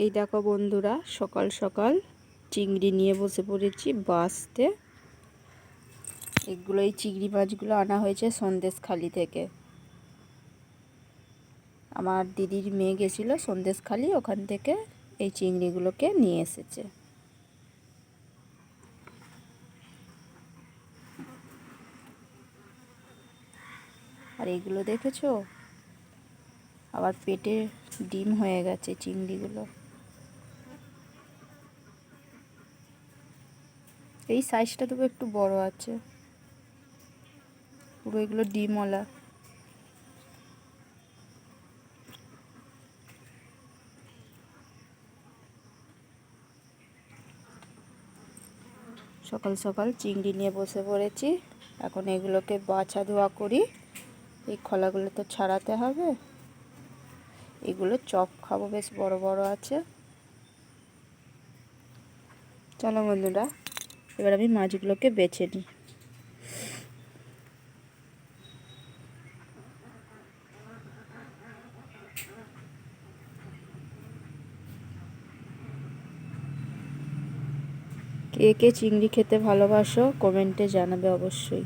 এই দেখো বন্ধুরা, সকাল সকাল চিংড়ি নিয়ে বসে পড়েছি বাসতে এগুলো এই চিংড়ি মাছগুলো আনা হয়েছে সন্দেশখালি থেকে। আমার দিদির মেয়ে গেছিল সন্দেশখালি, ওখান থেকে এই চিংড়িগুলোকে নিয়ে এসেছে। আর এগুলো দেখেছ? আবার পেটে ডিম হয়ে গেছে চিংড়িগুলো। এই সাইজটা তবু একটু বড় আছে। পুরো এগুলো ডিমওয়ালা। সকাল সকাল চিংড়ি নিয়ে বসে পড়েছি। এখন এগুলোকে বাছা ধোয়া করি। এই খোলাগুলো তো ছাড়াতে হবে। এগুলো চপ খাব, বেশ বড় বড় আছে। চলো বন্ধুরা এবার আমি মাছগুলোকে বেছে নিই। কে কে চিংড়ি খেতে ভালোবাসো কমেন্টে জানাবে অবশ্যই।